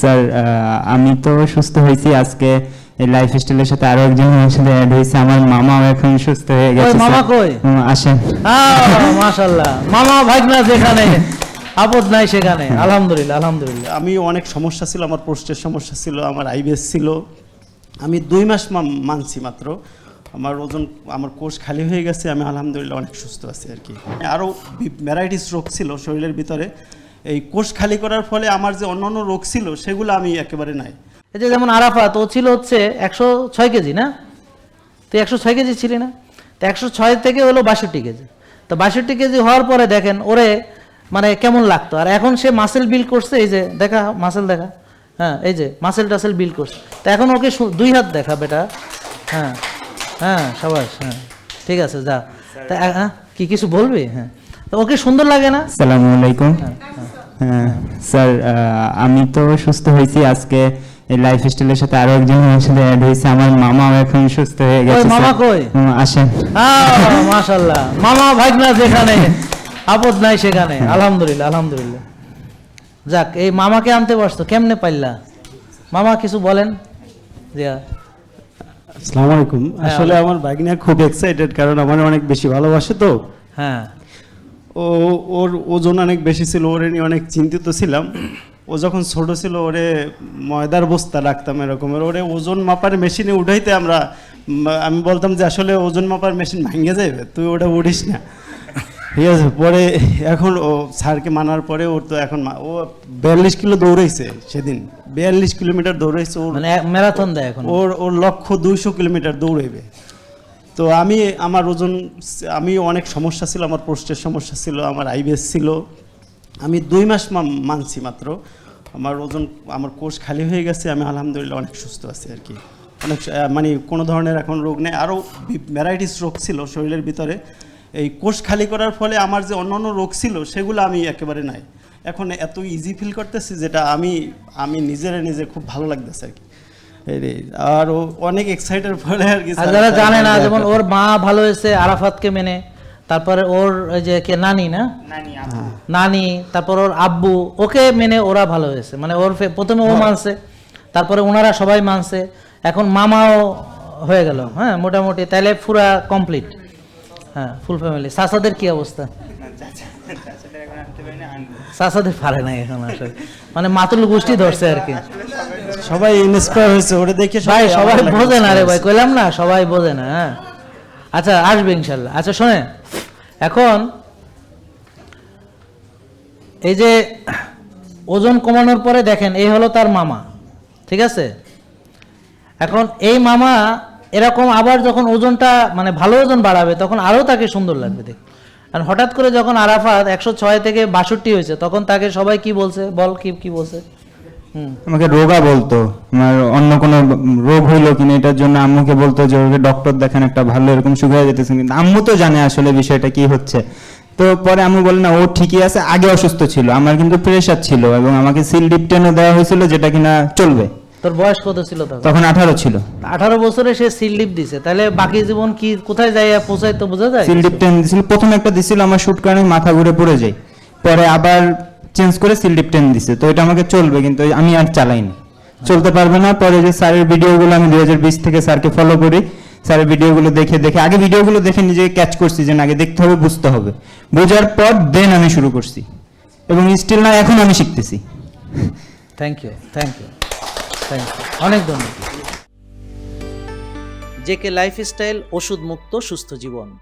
Sir আমি তো সুস্থ হয়েছি আজকে। লাইফ স্টাইলের সাথে আরও একজন সাথে অ্যাড হয়েছে। আমার মামাও এখন সুস্থ হয়ে গেছে মামা কই? আসেন। মাশাল্লাহ মামা ভাগনা যেখানে আপদ নাই সেখানে। আলহামদুলিল্লাহ আলহামদুলিল্লাহ। আমি অনেক সমস্যা ছিল আমার পোস্টের সমস্যা ছিল আমার আইবিএস ছিল। আমি দুই মাস মানছি মাত্র। আমার ওজন আমার কোষ খালি হয়ে গেছে আমি আলহামদুলিল্লাহ অনেক সুস্থ আছি আর কি। আরও ভ্যারাইটিস রোগ ছিল শরীরের ভিতরে। এই কোষ খালি করার ফলে আমার যে অন্যান্য রোগ ছিল, সেগুলো আমি একেবারে নাই। এই যে যেমন আরাফাত, ও ছিল হচ্ছে একশো ছয় কেজি, না? তুই একশো ছয় কেজি ছিলি না? তো একশো ছয় থেকে হলো বাষট্টি কেজি। তো বাষট্টি কেজি হওয়ার পরে দেখেন, ওরে মানে কেমন লাগতো। আর এখন সে মাসেল বিল করছে, এই যে দেখা মাসেল দেখা। হ্যাঁ এই যে মাসেল টাসেল বিল করছে। তো এখন ওকে দুই হাত দেখা, বেটা। হ্যাঁ হ্যাঁ সবাস হ্যাঁ। ঠিক আছে, যা। তা হ্যাঁ কি কিছু বলবি? হ্যাঁ। ওকে সুন্দর লাগে না? আসসালামু আলাইকুম। হ্যাঁ, স্যার আমি তো সুস্থ হয়েছি আজকে। এই লাইফ স্টাইলের সাথে আরও একজন আমার সাথে অ্যাড হয়েছে। আমার মামাও এখন সুস্থ হয়ে গেছে মামা কই? আসেন। হ্যাঁ মামা ভাগনা যেখানে আপদ নাই সেখানে। আলহামদুলিল্লাহ আলহামদুলিল্লাহ। যাক এই মামাকে আনতে পারছ কেমনে পাইলা? মামা কিছু বলেন? জিয়া। আসসালামু আলাইকুম। আসলে আমার বাগিনা খুব এক্সাইটেড কারণ আমার অনেক বেশি ভালোবাসে তো। হ্যাঁ। ও ওর ওজন অনেক বেশি ছিল ওরে নিয়ে অনেক চিন্তিত ছিলাম। ও যখন ছোট ছিল ওরে ময়দার বস্তা রাখতাম এরকমের ওরে ওজন মাপার মেশিনে উঠাইতে আমরা আমি বলতাম যে আসলে ওজন মাপার মেশিন ভেঙে যাবে তুই ওটা উঠিস না। ঠিক আছে পরে এখন ও স্যারকে মানার পরে ওর তো এখন ও বিয়াল্লিশ কিলো দৌড়াইছে সেদিন। বিয়াল্লিশ কিলোমিটার দৌড়াইছে ওর মানে ম্যারাথন দেয় এখন। ওর ওর লক্ষ্য দুইশো কিলোমিটার দৌড়াইবে। তো আমি আমার ওজন আমি অনেক সমস্যা ছিল আমার পোস্টের সমস্যা ছিল আমার আইবিএস ছিল। আমি দুই মাস মানছি মাত্র। আমার ওজন আমার কোষ খালি হয়ে গেছে আমি আলহামদুলিল্লাহ অনেক সুস্থ আছি আর কি। অনেক মানে কোনো ধরনের এখন রোগ নেই। আরও ভ্যারাইটিস রোগ ছিল শরীরের ভিতরে। এই কোষ খালি করার ফলে আমার যে অন্যান্য রোগ ছিল সেগুলো আমি একেবারে নাই। এখন এত ইজি ফিল করতেছি যেটা আমি আমি নিজের নিজে খুব ভালো লাগতেছে আর কি। আর ও অনেক এক্সাইটেড পরে আর কি যারা জানে না যেমন ওর মা ভালো হয়েছে আরাফাতকে মেনে তারপরে ওর ওই যে কে নানি না? নানি তারপর ওর আব্বু ওকে মেনে ওরা ভালো হয়েছে। মানে ওর প্রথমে ও মানছে তারপরে ওনারা সবাই মানছে। এখন মামাও হয়ে গেল হ্যাঁ মোটামুটি তাহলে পুরা কমপ্লিট হ্যাঁ ফুল ফ্যামিলি সাসাদের কি অবস্থা? সাসাদের পারে নাই এখন আসলে। মানে মাতুল গোষ্ঠী ধরছে আর কি। সবাই ইন্সপায়ার হয়েছে ওরে দেখে ভাই সবাই বোঝে না রে ভাই কইলাম না সবাই বোঝে না হ্যাঁ। আচ্ছা আসবে ইনশাল্লাহ। আচ্ছা শোনেন। এখন এই যে ওজন কমানোর পরে দেখেন এই হলো তার মামা ঠিক আছে? এখন এই মামা এরকম আবার যখন ওজনটা মানে ভালো ওজন বাড়াবে, তখন আরও তাকে সুন্দর লাগবে দেখ আর হঠাৎ করে যখন আরাফাত একশো ছয় থেকে বাষট্টি হয়েছে, তখন তাকে সবাই কি বলছে? বল কি কি বলছে? আমাকে রোগা বলতো, আমার অন্য কোনো রোগ হইল কিনা এটার জন্য আম্মুকে বলতো যে, ওকে ডক্টর দেখান একটা ভালো এরকম শুকিয়ে যেতেছে কিন্তু আম্মু তো জানে আসলে বিষয়টা কি হচ্ছে। তো পরে আম্মু বলে, না, ও ঠিকই আছে, আগে অসুস্থ ছিল, আমার কিন্তু প্রেশার ছিল এবং আমাকে সিল ডিপটেনও দেওয়া হয়েছিল যেটা কিনা চলবে। তোর বয়স কত ছিল তখন? তখন আঠারো ছিল। আঠারো বছরে সে সিলডিপ দিছে। তাহলে বাকি জীবন কি কোথায় যাই পৌঁছায় তো বোঝা যায়? সিল ডিপটেন দিছিল। প্রথম একটা দিছিল আমার শুট কারণে মাথা ঘুরে পড়ে যায়। পরে আবার চেঞ্জ করে সিল ডিপটেন দিছে। তো এটা আমাকে চলবে কিন্তু আমি আর চালাইনি। চলতে পারবে না। পরে যে স্যারের ভিডিওগুলো আমি দুই হাজার বিশ থেকে স্যারকে ফলো করি। স্যারের ভিডিওগুলো দেখে দেখে আগে ভিডিওগুলো দেখে নিজেকে ক্যাচ করছি যে আগে দেখতে হবে বুঝতে হবে। বোঝার পর দেন আমি শুরু করছি। এবং স্টিল না এখন আমি শিখতেছি। থ্যাংক ইউ থ্যাংক ইউ অনেক ধন্যবাদ। জেকে লাইফস্টাইল ওষুধ মুক্ত সুস্থ জীবন।